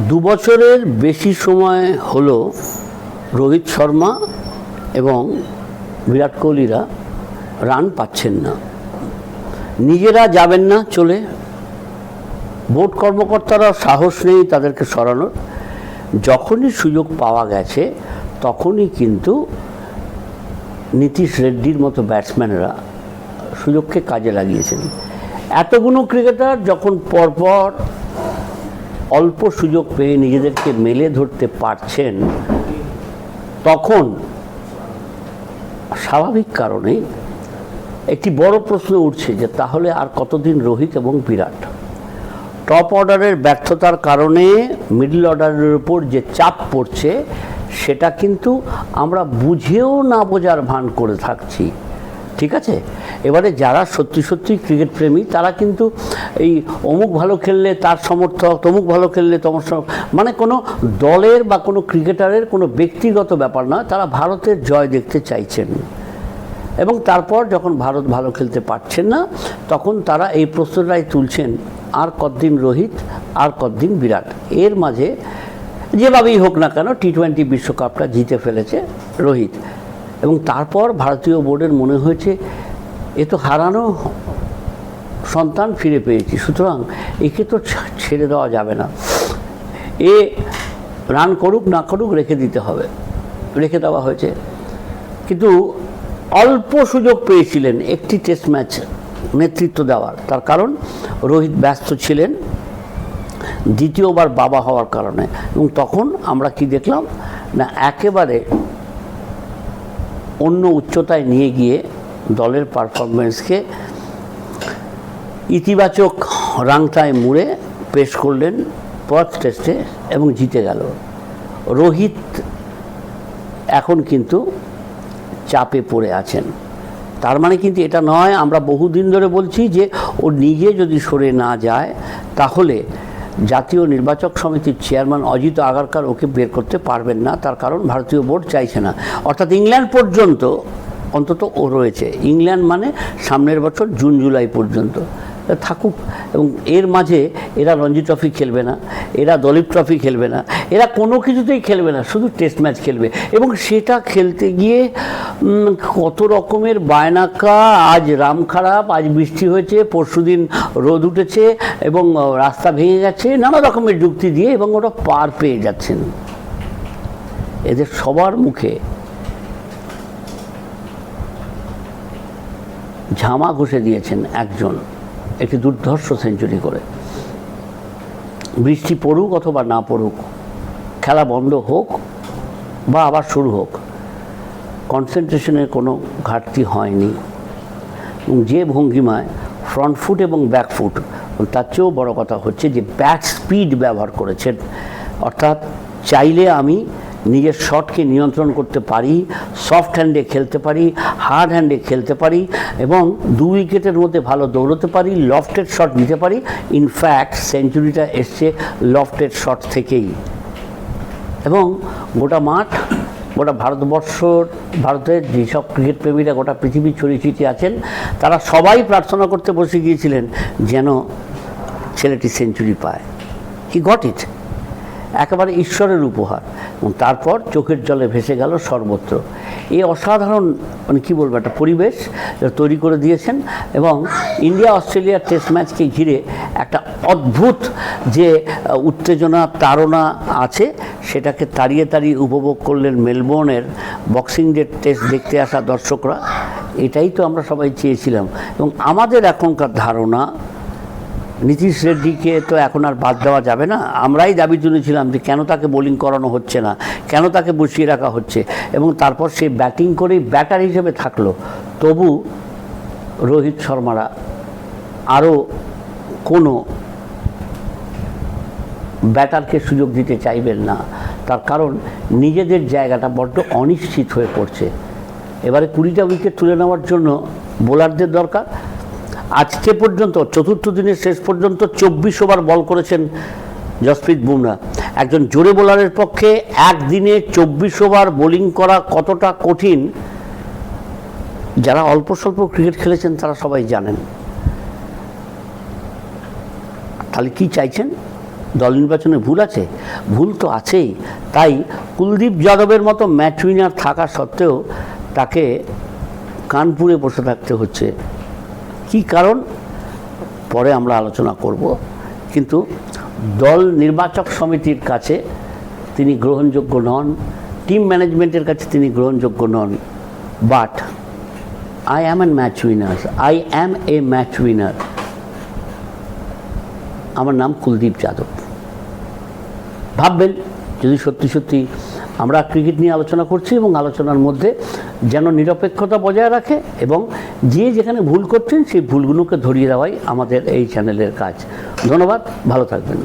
দু বছরের বেশি সময় হলো রোহিত শর্মা এবং বিরাট কোহলিরা রান পাচ্ছেন না। নিজেরা যাবেন না চলে। বোর্ড কর্মকর্তারা সাহস নেই তাদেরকে সরানোর। যখনই সুযোগ পাওয়া গেছে, তখনই কিন্তু নীতিশ রেড্ডির মতো ব্যাটসম্যানরা সুযোগকে কাজে লাগিয়েছেন। এতগুলো ক্রিকেটার যখন পরপর অল্প সুযোগ পেয়ে নিজেদেরকে মেলে ধরতে পারছেন, তখন স্বাভাবিক কারণে একটি বড় প্রশ্ন উঠছে যে তাহলে আর কতদিন রোহিত এবং বিরাট? টপ অর্ডারের ব্যর্থতার কারণে মিডল অর্ডারের উপর যে চাপ পড়ছে, সেটা কিন্তু আমরা বুঝেও না বোঝার ভান করে থাকছি। ঠিক আছে? এবারে যারা সত্যি সত্যি ক্রিকেট প্রেমী, তারা কিন্তু এই অমুক ভালো খেললে তার সমর্থক, তমুক ভালো খেললে সম- মানে কোনো দলের বা কোনো ক্রিকেটারের কোনো ব্যক্তিগত ব্যাপার নয় তারা ভারতের জয় দেখতে চাইছেন। এবং তারপর যখন ভারত ভালো খেলতে পারছেন না, তখন তারা এই প্রশ্নটাই তুলছেন, আর কতদিন রোহিত, আর কতদিন বিরাট? এর মাঝে যেভাবেই হোক না কেন টি টোয়েন্টি বিশ্বকাপটা জিতে ফেলেছে রোহিত। এবং তারপর ভারতীয় বোর্ডের মনে হয়েছে, এ তো হারানো সন্তান ফিরে পেয়েছি, সুতরাং একে তো ছেড়ে দেওয়া যাবে না। এ রান করুক না করুক রেখে দিতে হবে, রেখে দেওয়া হয়েছে। কিন্তু অল্প সুযোগ পেয়েছিলেন একটি টেস্ট ম্যাচ নেতৃত্ব দেওয়ার, তার কারণ রোহিত ব্যস্ত ছিলেন দ্বিতীয়বার বাবা হওয়ার কারণে। এবং তখন আমরা কি দেখলাম, না, একেবারে অন্য উচ্চতায় নিয়ে গিয়ে দলের পারফরমেন্সকে ইতিবাচক রাংটায় মুড়ে পেশ করলেন পথ টেস্টে এবং জিতে গেল। রোহিত এখন কিন্তু চাপে পড়ে আছেন। তার মানে কিন্তু এটা নয়, আমরা বহুদিন ধরে বলছি যে ও নিজে যদি সরে না যায়, তাহলে জাতীয় নির্বাচক সমিতির চেয়ারম্যান অজিত আগারকার ওকে বের করতে পারবেন না, তার কারণ ভারতীয় বোর্ড চাইছে না। অর্থাৎ ইংল্যান্ড পর্যন্ত, অন্তত ও রয়েছে। ইংল্যান্ড মানে সামনের বছর জুন, জুলাই পর্যন্ত। থাকুক এবং এর মাঝে এরা রঞ্জি ট্রফি খেলবে না, এরা দলীপ ট্রফি খেলবে না, এরা কোনো কিছুতেই খেলবে না, শুধু টেস্ট ম্যাচ খেলবে এবং সেটা খেলতে গিয়ে কত রকমের বায়নাকা, আজ রাম খারাপ, আজ বৃষ্টি হয়েছে পরশুদিন রোদ উঠেছে এবং রাস্তা ভেঙে গেছে, নানা রকমের যুক্তি দিয়ে এবং ওরা পার পেয়ে যাচ্ছেন। এদের সবার মুখে ঝামা ঘষে দিয়েছেন একজন। একটি দুর্ধর্ষ সেঞ্চুরি করে। বৃষ্টি পড়ুক অথবা না পড়ুক, খেলা বন্ধ হোক বা আবার শুরু হোক কনসেন্ট্রেশনের কোনো ঘাটতি হয়নি। এবং যে ভঙ্গিমায় ফ্রন্ট ফুট এবং ব্যাক ফুট তার চেয়েও বড় কথা হচ্ছে যে ব্যাক স্পিড ব্যবহার করেছেন। অর্থাৎ চাইলে আমি নিজের শটকে নিয়ন্ত্রণ করতে পারি সফট হ্যান্ডে খেলতে পারি হার্ড হ্যান্ডে খেলতে পারি এবং দু উইকেটের মধ্যে ভালো দৌড়তে পারি লফটেড শট নিতে পারি। ইনফ্যাক্ট সেঞ্চুরিটা এসছে লফটেড শট থেকেই। এবং গোটা মাঠ, গোটা ভারতবর্ষ, ভারতের যেসব ক্রিকেট প্রেমীরা গোটা পৃথিবী ছড়িয়ে আছেন, তারা সবাই প্রার্থনা করতে বসে গিয়েছিলেন যেন ছেলেটি সেঞ্চুরি পায়। হি গট ইট একেবারে ঈশ্বরের উপহার। এবং তারপর চোখের জলে ভেসে গেল সর্বত্র। এই অসাধারণ মানে কী বলব, একটা পরিবেশ তৈরি করে দিয়েছেন এবং ইন্ডিয়া অস্ট্রেলিয়ার টেস্ট ম্যাচকে ঘিরে একটা অদ্ভুত যে উত্তেজনা, তাড়না আছে, সেটাকে তাড়িয়ে তাড়িয়ে উপভোগ করলেন মেলবোর্নের বক্সিং ডে টেস্ট দেখতে আসা দর্শকরা। এটাই তো আমরা সবাই চেয়েছিলাম। এবং আমাদের এখনকার ধারণা নীতিশ রেড্ডিকে তো এখন আর বাদ দেওয়া যাবে না। আমরাই দাবি তুলেছিলাম যে কেন তাকে বোলিং করানো হচ্ছে না, কেন তাকে বসিয়ে রাখা হচ্ছে এবং তারপর সে ব্যাটিং করেই ব্যাটার হিসেবে থাকল। তবু রোহিত শর্মারা আরও কোনো ব্যাটারকে সুযোগ দিতে চাইবেন না। তার কারণ নিজেদের জায়গাটা বড্ড অনিশ্চিত হয়ে পড়ছে। এবারে কুড়িটা উইকেট তুলে নেওয়ার জন্য বোলারদের দরকার। আজকে পর্যন্ত, চতুর্থ দিনের শেষ পর্যন্ত চব্বিশ ওভার বল করেছেন জসপ্রীত বুমরা। একজন জোরে বোলারের পক্ষে একদিনে চব্বিশ ওভার বোলিং করা কতটা কঠিন, যারা অল্প স্বল্প ক্রিকেট খেলেছেন তারা সবাই জানেন। তাহলে কি চাইছেন? দল নির্বাচনে ভুল আছে? ভুল তো আছেই। তাই কুলদীপ যাদবের মতো ম্যাচ উইনার থাকা সত্ত্বেও তাকে কানপুরে বসে থাকতে হচ্ছে। কি কারণ? পরে আমরা আলোচনা করব। কিন্তু দল নির্বাচক সমিতির কাছে তিনি গ্রহণযোগ্য নন, টিম ম্যানেজমেন্টের কাছে তিনি গ্রহণযোগ্য নন। But I am an match winner I am a match winner আমার নাম কুলদীপ যাদব। ভাববেন, যদি সত্যি সত্যি আমরা ক্রিকেট নিয়ে আলোচনা করছি এবং আলোচনার মধ্যে যেন নিরপেক্ষতা বজায় রাখে এবং যে যেখানে ভুল করছেন সেই ভুলগুলোকে ধরিয়ে দেওয়াই আমাদের এই চ্যানেলের কাজ। ধন্যবাদ, ভালো থাকবেন।